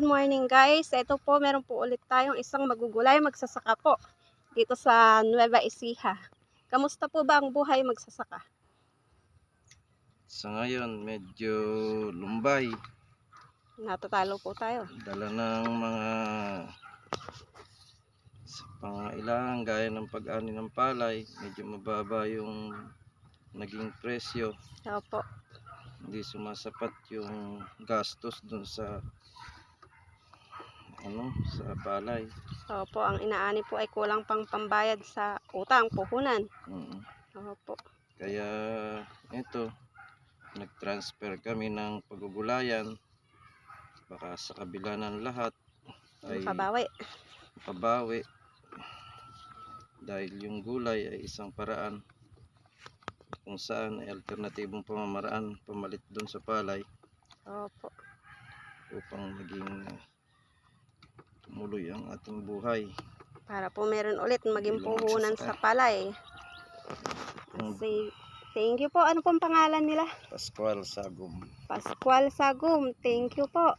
good morning guys. Ito po, meron po ulit tayong isang magugulay, magsasaka po dito sa Nueva Ecija. Kamusta po ba ang buhay magsasaka? Sa ngayon, medyo lumbay. Natatalo po tayo. Dala ng mga sa pangailangan gaya ng pag-ani ng palay. Medyo mababa yung naging presyo. Opo. Hindi sumasapat yung gastos dun sa ano sa palay. Opo, ang inaani po ay kulang pang pambayad sa utang, puhunan. Mm. Opo. Kaya ito, nag-transfer kami ng pagugulayan. Baka sa kabila ng lahat ay Makabawi. pabawi dahil yung gulay ay isang paraan kung saan ay alternatibong pamamaraan pamalit doon sa palay Opo. upang maging tumuloy ang ating buhay. Para po meron ulit maging puhunan sa palay. Say, thank you po. Ano pong pangalan nila? Pascual Sagum. Pascual Sagum. Thank you po.